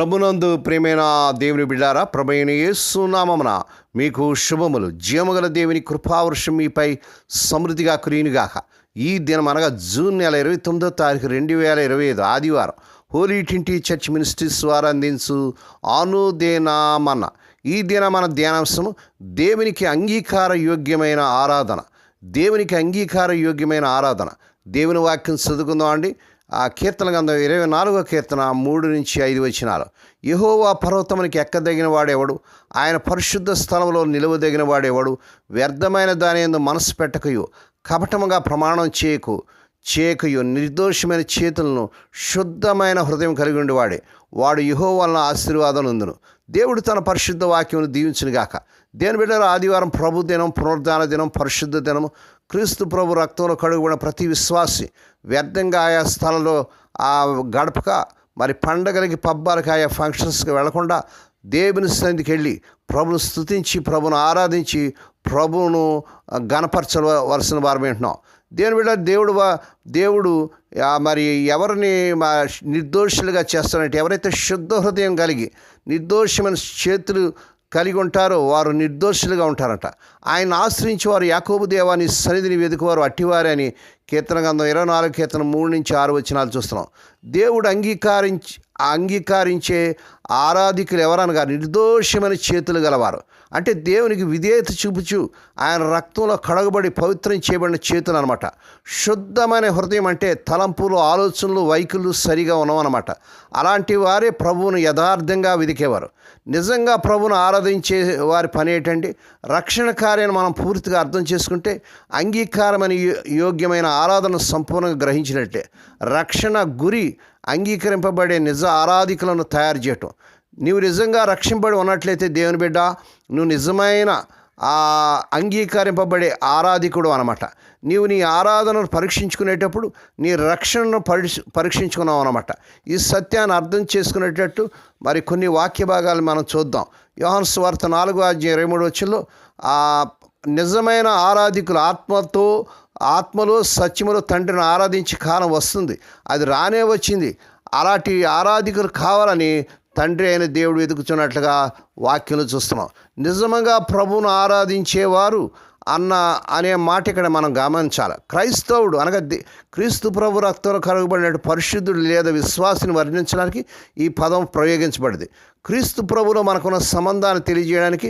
ప్రభునందు ప్రేమైన దేవుని బిడ్డారా ప్రభైన యేసునామమున మీకు శుభములు. జీవగల దేవుని కృపావర్షం మీపై సమృద్ధిగా కురియునుగాక. ఈ దినం అనగా జూన్ నెల ఇరవై తొమ్మిదో తారీఖు రెండు వేల ఇరవై ఐదు ఆదివారం హోలీ టింటి చర్చ్ మినిస్ట్రీస్ వారు అందించు ఆనుదేనామన్న ఈ దిన మన ధ్యానాంశము దేవునికి అంగీకార యోగ్యమైన ఆరాధన. దేవునికి అంగీకార యోగ్యమైన ఆరాధన. దేవుని వాక్యం చదువుకుందాం అండి ఆ కీర్తన గంధం ఇరవై నాలుగో కీర్తన మూడు నుంచి ఐదు వచ్చినాలు యహోవా పర్వతమునికి ఎక్కదగిన వాడేవాడు? ఆయన పరిశుద్ధ స్థలంలో నిలువదగిన వాడేవాడు? వ్యర్థమైన దాని ఎందు మనసు పెట్టకయు. కపటముగా ప్రమాణం చేయకు చేకయు. నిర్దోషమైన చేతులను శుద్ధమైన హృదయం కలిగి ఉండేవాడే. వాడు యహో వలన ఆశీర్వాదం ఉందును దేవుడు తన పరిశుద్ధ వాక్యమును దీవించునుగాక దేని బిడ్డల ఆదివారం ప్రభు దినం పునరుద్ధాన దినం పరిశుద్ధ దినం క్రీస్తు ప్రభు రక్తంలో కడుగుబడిన ప్రతి విశ్వాసి వ్యర్థంగా ఆయా స్థలంలో ఆ గడపక మరి పండగలకి పబ్బాలకి ఆయా ఫంక్షన్స్కి వెళ్ళకుండా దేవుని సన్నిధికి వెళ్ళి ప్రభును స్తుతించి ప్రభును ఆరాధించి ప్రభువును గణపరచవలసిన వారు వింటున్నాం దేని బిడ్డ దేవుడు దేవుడు మరి ఎవరిని మా నిర్దోషులుగా చేస్తారంటే ఎవరైతే శుద్ధ హృదయం కలిగి నిర్దోషమైన చేతులు కలిగి ఉంటారో వారు నిర్దోషులుగా ఉంటారట. ఆయన ఆశ్రయించి వారు యాకోబు దేవాని సన్నిధిని వెతుకువారు అట్టివారే అని కీర్తన గంధం ఇరవై నాలుగు కీర్తన మూడు నుంచి ఆరు వచ్చినాలు చూస్తున్నాం. దేవుడు అంగీకరించి అంగీకరించే ఆరాధికులు ఎవరనగా నిర్దోషమైన చేతులు గలవారు. అంటే దేవునికి విధేయత చూపుచు ఆయన రక్తంలో కడగబడి పవిత్రం చేయబడిన చేతులు అనమాట శుద్ధమైన హృదయం అంటే తలంపులు ఆలోచనలు వైఖరులు సరిగా ఉన్నవన్నమాట. అలాంటి వారే ప్రభువును యథార్థంగా వెదికేవారు. నిజంగా ప్రభువును ఆరాధించే వారి పని ఏంటంటే రక్షణ కార్యాన్ని మనం పూర్తిగా అర్థం చేసుకుంటే అంగీకారమైన యో- యోగ్యమైన ఆరాధన సంపూర్ణంగా గ్రహించినట్టే. రక్షణ గురి అంగీకరింపబడే నిజ ఆరాధికులను తయారు చేయటం. నీవు నిజంగా రక్షింపబడి ఉన్నట్లయితే దేవుని బిడ్డ నువ్వు నిజమైన అంగీకరింపబడే ఆరాధికుడు అనమాట నీవు నీ ఆరాధనను పరీక్షించుకునేటప్పుడు నీ రక్షణను పరీక్ష పరీక్షించుకున్నావు అనమాట ఈ సత్యాన్ని అర్థం చేసుకునేటట్టు మరి కొన్ని వాక్య భాగాలు మనం చూద్దాం. యోహాను స్వార్థ నాలుగో అధ్యాయం ఇరవై మూడు వచ్చంలో నిజమైన ఆరాధికులు ఆత్మతో ఆత్మలో సత్యములో తండ్రిని ఆరాధించే కాలం వస్తుంది. అది రానే వచ్చింది. అలాంటి ఆరాధికులు కావాలని తండ్రి అయిన దేవుడు వెతుకుతున్నట్లుగా వాక్యం చూస్తున్నాం. నిజంగా ప్రభువును ఆరాధించేవారు అన్న అనే మాట ఇక్కడ మనం గమనించాలి. క్రైస్తవుడు అనగా క్రీస్తు ప్రభు రక్తంలో కరగబడినట్టు పరిశుద్ధుడు లేదా విశ్వాసిని వర్ణించడానికి ఈ పదం ప్రయోగించబడింది. క్రీస్తు ప్రభులో మనకున్న సంబంధాన్ని తెలియజేయడానికి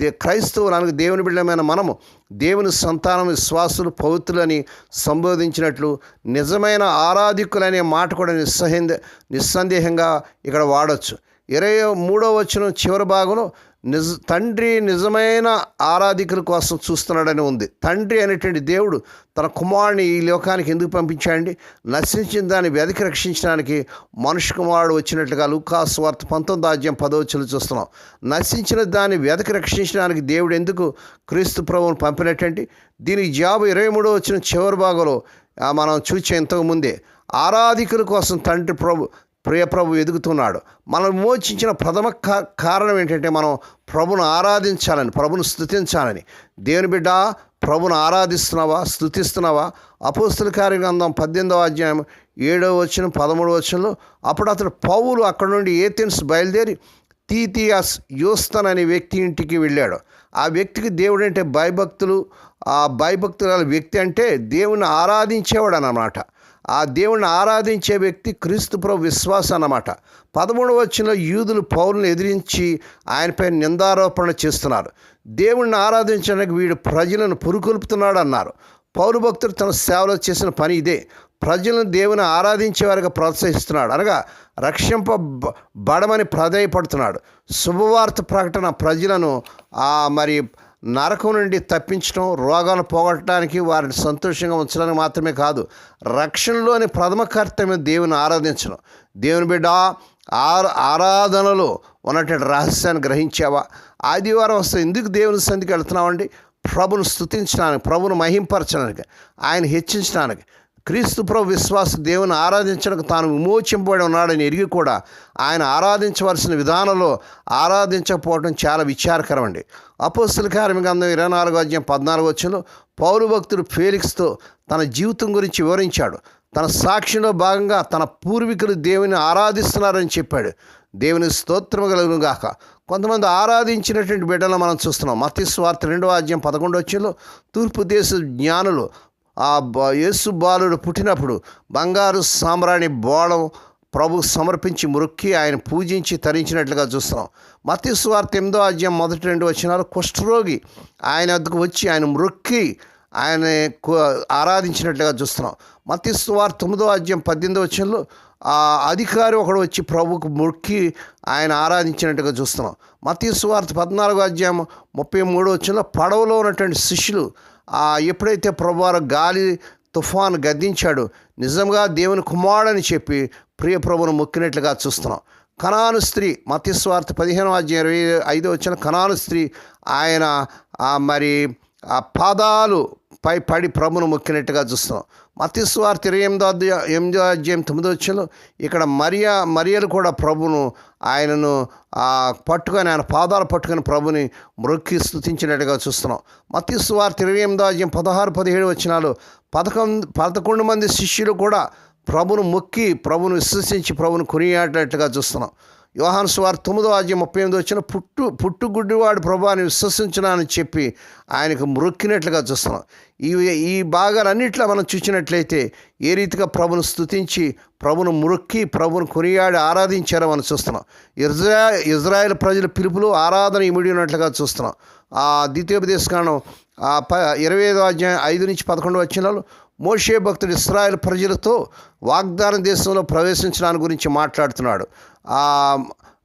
దే క్రైస్తవులు అనగా దేవుని బిడ్డమైన మనము దేవుని సంతానం విశ్వాసులు పవిత్రులని సంబోధించినట్లు నిజమైన ఆరాధికులనే మాట కూడా నిస్సహింద నిస్సందేహంగా ఇక్కడ వాడచ్చు. ఇరవై మూడో వచ్చిన చివరి భాగంలో నిజ తండ్రి నిజమైన ఆరాధికుల కోసం చూస్తున్నాడని ఉంది. తండ్రి అనేటువంటి దేవుడు తన కుమారుని ఈ లోకానికి ఎందుకు పంపించాడండి? నశించిన దాన్ని వెదకి రక్షించడానికి మనుషు కుమారుడు వచ్చినట్లుగా లూకాస్ వార్త పంతొమ్మిది ఆజ్యం పదవచ్చులు చూస్తున్నాం. నశించిన దాన్ని వెదకి రక్షించడానికి దేవుడు ఎందుకు క్రీస్తు ప్రభువును పంపినట్టండి? దీనికి జాబు ఇరవై మూడో వచ్చిన చివరి భాగంలో మనం చూసే ఇంతకుముందే ఆరాధికుల కోసం తండ్రి ప్రభు ప్రియప్రభు ఎదుగుతున్నాడు. మనం విమోచించిన ప్రథమ కారణం ఏంటంటే మనం ప్రభును ఆరాధించాలని ప్రభును స్థుతించాలని. దేవుని బిడ్డ ప్రభును ఆరాధిస్తున్నావా స్థుతిస్తున్నావా? అపోస్తుల కార్యగ్రంథం పద్దెనిమిదవ అధ్యాయం ఏడవ వచ్చిన పదమూడవ వచనంలో అప్పుడు అతడు పౌలు అక్కడ నుండి ఏథెన్స్ బయలుదేరి తీతియాస్ యోస్తన్ అనే వ్యక్తి ఇంటికి వెళ్ళాడు. ఆ వ్యక్తికి దేవుడు అంటే భయభక్తులు ఆ భయభక్తుల వ్యక్తి అంటే దేవుని ఆరాధించేవాడు అన్నమాట. ఆ దేవుణ్ణి ఆరాధించే వ్యక్తి క్రీస్తు ప్రభు విశ్వాసం అన్నమాట. పదమూడవ వచ్చిన యూదులు పౌరులను ఎదిరించి ఆయనపై నిందారోపణ చేస్తున్నారు. దేవుణ్ణి ఆరాధించడానికి వీడు ప్రజలను పురుకొల్పుతున్నాడు అన్నారు. పౌరు భక్తుడు తన సేవలో చేసిన పని ఇదే. ప్రజలను దేవుని వారికి ప్రోత్సహిస్తున్నాడు. అనగా రక్షింప బడమని ప్రాధాయపడుతున్నాడు. శుభవార్త ప్రకటన ప్రజలను ఆ మరి నరకం నుండి తప్పించడం రోగాలను పోగొట్టడానికి వారిని సంతోషంగా ఉంచడానికి మాత్రమే కాదు రక్షణలోని ప్రథమ కర్తవ్యం దేవుని ఆరాధించడం. దేవుని బిడ్డ ఆరాధనలో ఉన్నటువంటి రహస్యాన్ని గ్రహించావా? ఆదివారం వస్తే ఎందుకు దేవుని సంధికి వెళ్తున్నామండి ప్రభును స్థుతించడానికి ప్రభును మహింపరచడానికి ఆయన హెచ్చించడానికి. క్రీస్తు ప్రభు విశ్వాస దేవుని ఆరాధించడానికి తాను విమోచింపబడి ఉన్నాడని ఎరిగి కూడా ఆయన ఆరాధించవలసిన విధానంలో ఆరాధించకపోవడం చాలా విచారకరం అండి. అపోస్తుల కార్యం ఇరవై నాలుగో అధ్యాయం పద్నాలుగు వచ్చంలో పౌరు భక్తుడు ఫేలిక్స్తో తన జీవితం గురించి వివరించాడు. తన సాక్షిలో భాగంగా తన పూర్వీకులు దేవుని ఆరాధిస్తున్నారని చెప్పాడు. దేవుని స్తోత్రం కలుగును గాక కొంతమంది ఆరాధించినటువంటి బిడ్డలను మనం చూస్తున్నాం. మత్తి స్వార్థ రెండవ అధ్యాయం పదకొండు వచ్చంలో తూర్పు దేశ జ్ఞానులు ఆ బ- యేసు బాలుడు పుట్టినప్పుడు బంగారు సామ్రాణి బోళం ప్రభు సమర్పించి మురుక్కి ఆయన పూజించి తరించినట్లుగా చూస్తున్నాం మతి సువార్త ఎనిమిదో అధ్యాయం మొదటి రెండు వచ్చినారు కుష్ఠరోగి ఆయన వద్దకు వచ్చి ఆయన మురుక్కి ఆయన ఆరాధించినట్లుగా చూస్తున్నాం. మతి సువార్త తొమ్మిదో అధ్యాయం పద్దెనిమిదో వచ్చంలో ఆ అధికారి ఒకడు వచ్చి ప్రభుకు మురుక్కి ఆయన ఆరాధించినట్టుగా చూస్తున్నాం. మత్తి స్వార్థ పద్నాలుగో అధ్యాయం ముప్పై మూడో వచ్చంలో పడవలో ఉన్నటువంటి శిష్యులు ఎప్పుడైతే ప్రభువారు గాలి తుఫాన్ గద్దించాడు నిజంగా దేవుని కుమారుడని చెప్పి ప్రియ ప్రభును మొక్కినట్లుగా చూస్తున్నాం. కణాను స్త్రీ మత్స్వార్థ పదిహేను అధ్యాయం ఇరవై ఐదు వచ్చిన కణాను స్త్రీ ఆయన మరి ఆ పాదాలు పై పడి ప్రభును మొక్కినట్టుగా చూస్తున్నాం. మతిస్వార్త ఇరవై ఎనిమిదో అధ్యాయం ఎనిమిదో అధ్యాయం తొమ్మిదో వచ్చంలో ఇక్కడ మరియా మరియలు కూడా ప్రభును ఆయనను పట్టుకొని ఆయన పాదాలు పట్టుకొని ప్రభుని మొక్కి స్థుతించినట్టుగా చూస్తున్నాం. మతిస్వార్త ఇరవై ఎనిమిదో అధ్యాయం పదహారు పదిహేడు వచ్చినాలు పదకొండు పదకొండు మంది శిష్యులు కూడా ప్రభును మొక్కి ప్రభును విశ్వసించి ప్రభును కొనియాడినట్టుగా చూస్తున్నాం. యోహాను స్వార్ తొమ్మిదో అధ్యాయం ముప్పై ఎనిమిది వచ్చిన పుట్టు పుట్టుగుడ్డివాడు ప్రభు అని విశ్వసించున్నానని చెప్పి ఆయనకు మొక్కినట్లుగా చూస్తున్నాం. ఈ ఈ భాగాలన్నింటిలో మనం చూసినట్లయితే ఏ రీతిగా ప్రభును స్తుతించి ప్రభును మురొక్కి ప్రభును కొనియాడి ఆరాధించారో మనం చూస్తున్నాం. ఇజ్రా ఇజ్రాయెల్ ప్రజల పిలుపులు ఆరాధన ఇమిడి ఉన్నట్లుగా చూస్తున్నాం. ఆ ద్వితీయోపదేశకాండం ఆ ప ఇరవై ఐదో అధ్యాయం ఐదు నుంచి పదకొండు వచ్చినాలు మోషే భక్తుడు ఇస్రాయల్ ప్రజలతో వాగ్దాన దేశంలో ప్రవేశించడానికి గురించి మాట్లాడుతున్నాడు. ఆ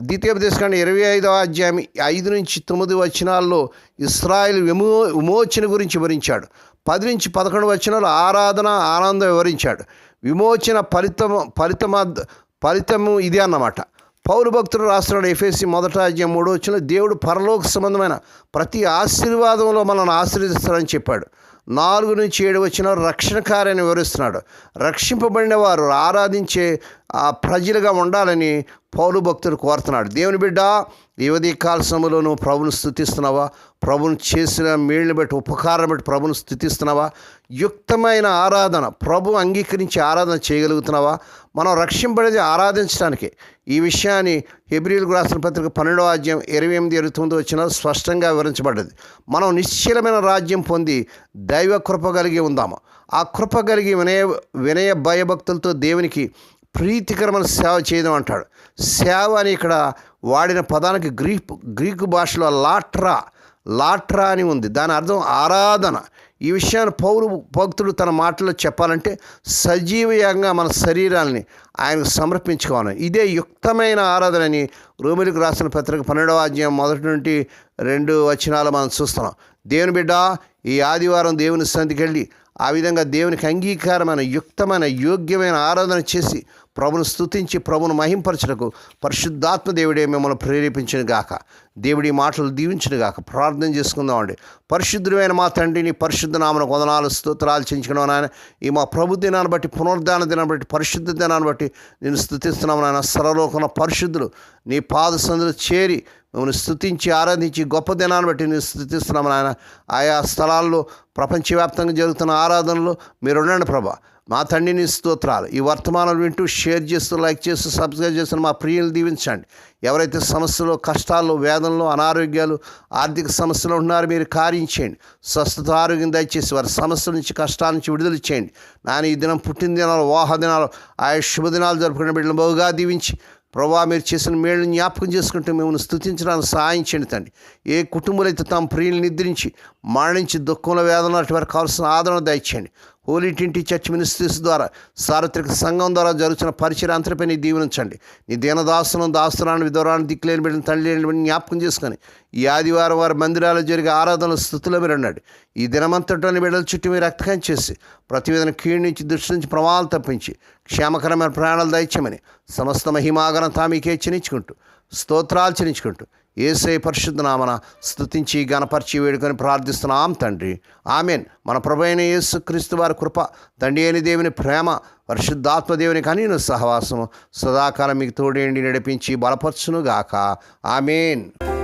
ద్వితీయోపదేశకాండం ఇరవై ఐదవ అధ్యాయం ఐదు నుంచి తొమ్మిది వచనాల్లో ఇస్రాయల్ విమో విమోచన గురించి వివరించాడు. పది నుంచి పదకొండు వచనాలు ఆరాధన ఆనందం వివరించాడు. విమోచన ఫలితం ఫలితమ ఫలితము ఇదే అన్నమాట. పౌరు భక్తుడు రాస్తున్నాడు ఎఫ్ఎస్సి మొదట అధ్యాయం మూడు వచ్చిన దేవుడు పరలోక సంబంధమైన ప్రతి ఆశీర్వాదంలో మనల్ని ఆశీర్వదిస్తాడని చెప్పాడు. నాలుగు నుంచి ఏడు వచ్చిన రక్షణ కార్యాన్ని వివరిస్తున్నాడు. రక్షింపబడిన వారు ఆరాధించే ఆ ప్రజలుగా ఉండాలని పౌరు భక్తుడు కోరుతున్నాడు. దేవుని బిడ్డ యువతి కాల సమయంలో నువ్వు ప్రభుని స్థుతిస్తున్నావా? ప్రభుని చేసిన మేళ్ళని బట్టి ఉపకారం బట్టి ప్రభుని స్థుతిస్తున్నావా? యుక్తమైన ఆరాధన. ప్రభు అంగీకరించి ఆరాధన చేయగలుగుతున్నావా? మనం రక్షింపడేది ఆరాధించడానికి. ఈ విషయాన్ని హెబ్రిల్ రాసిన పత్రిక పన్నెండవ అధ్యాయం ఇరవై ఎనిమిది ఇరవై తొమ్మిది వచ్చిన స్పష్టంగా వివరించబడ్డది. మనం నిశ్చలమైన రాజ్యం పొంది దైవ కృప కలిగి ఉందాము ఆ కృప కలిగి వినయ వినయ భయభక్తులతో దేవునికి ప్రీతికరమైన సేవ చేయడం అంటాడు. సేవ అని ఇక్కడ వాడిన పదానికి గ్రీక్ గ్రీకు భాషలో లాట్రా లాట్రా అని ఉంది. దాని అర్థం ఆరాధన. ఈ విషయాన్ని పౌరు భక్తుడు తన మాటల్లో చెప్పాలంటే సజీవంగా మన శరీరాల్ని ఆయనకు సమర్పించుకోవాలి. ఇదే యుక్తమైన ఆరాధనని రోమిలకు రాసిన పత్రిక పన్నెండవ అధ్యాయం మొదటి నుండి రెండు వచనాలు మనం చూస్తున్నాం. దేవుని బిడ్డ ఈ ఆదివారం దేవుని సంధికి వెళ్ళి ఆ విధంగా దేవునికి అంగీకారమైన యుక్తమైన యోగ్యమైన ఆరాధన చేసి ప్రభును స్థుతించి ప్రభును మహింపరచుటకు పరిశుద్ధాత్మ దేవుడే మిమ్మల్ని ప్రేరేపించిన గాక. దేవుడి మాటలు దీవించిన గాక. ప్రార్థన చేసుకుందామండి పరిశుద్ధుడైన మా తండ్రిని పరిశుద్ధ నామన వందనాలు స్తోత్రాలు చెంచుకున్నాం నాయన. ఈ మా ప్రభు దినాన్ని బట్టి పునరుద్ధాన దినాన్ని బట్టి పరిశుద్ధ దినాన్ని బట్టి నేను స్థుతిస్తున్నాము నాయన. సరలోకన పరిశుద్ధులు నీ పాద సందులు చేరి మిమ్మల్ని స్థుతించి ఆరాధించి గొప్ప దినాన్ని బట్టి నేను స్థుతిస్తున్నాము నాయన. ఆయా స్థలాల్లో ప్రపంచవ్యాప్తంగా జరుగుతున్న ఆరాధనలు మీరు ఉండండి ప్రభా. మా తండ్రిని స్తోత్రాలు. ఈ వర్తమానాలు వింటూ షేర్ చేస్తూ లైక్ చేస్తూ సబ్స్క్రైబ్ చేస్తున్న మా ప్రియులు దీవించండి. ఎవరైతే సమస్యలు కష్టాలు వేదనలు అనారోగ్యాలు ఆర్థిక సమస్యలు ఉన్నారో మీరు కార్యం చేయండి. స్వస్థత ఆరోగ్యం దయచేసి వారి సమస్యల నుంచి కష్టాల నుంచి విడుదల చేయండి. నాని ఈ దినం పుట్టిన దినాలు వాహ దినాలు ఆయా శుభదినాలు జరుపుకునే బిడ్డలు బహుగా దీవించి ప్రభా మీరు చేసిన మేళ్ళు జ్ఞాపకం చేసుకుంటూ మిమ్మల్ని స్థుతించడానికి సహాయం చేయండి తండ్రి. ఏ కుటుంబాలైతే అయితే తమ ప్రియులు నిద్రించి మరణించి దుఃఖంలో వేదన వారికి కావాల్సిన ఆదరణ దయచేయండి. హోలీ టింటి చర్చ్ మినిస్ట్రీస్ ద్వారా సార్వత్రిక సంఘం ద్వారా జరుగుతున్న పరిచయ నీ దీవెనించండి. నీ దీనదాసనం దాస్తురాన్ని విధవరాన్ని దిక్కులేని బిడ్డను తల్లి లేని జ్ఞాపకం చేసుకొని ఈ ఆదివారం వారి మందిరాలు జరిగే ఆరాధనల స్థుతిలో మీరు ఉన్నాడు ఈ దినమంతటోని బిడ్డల చుట్టూ మీరు రక్తకం చేసి ప్రతి విధంగా దృష్టి నుంచి ప్రమాదాలు తప్పించి క్షేమకరమైన ప్రాణాలు దయచేయమని సమస్త మహిమాగనం తామీకే చెనించుకుంటూ స్తోత్రాలు చెల్లించుకుంటూ ఏసై పరిశుద్ధ నామన స్థుతించి గణపరిచి వేడుకొని ప్రార్థిస్తున్నాం తండ్రి. ఆమెన్. మన ప్రభైన యేసు క్రీస్తు వారి కృప తండ్రి అయిన దేవుని ప్రేమ పరిశుద్ధాత్మ దేవుని కనీన సహవాసము సదాకాలం మీకు తోడేండి నడిపించి బలపరచునుగాక. ఆమెన్.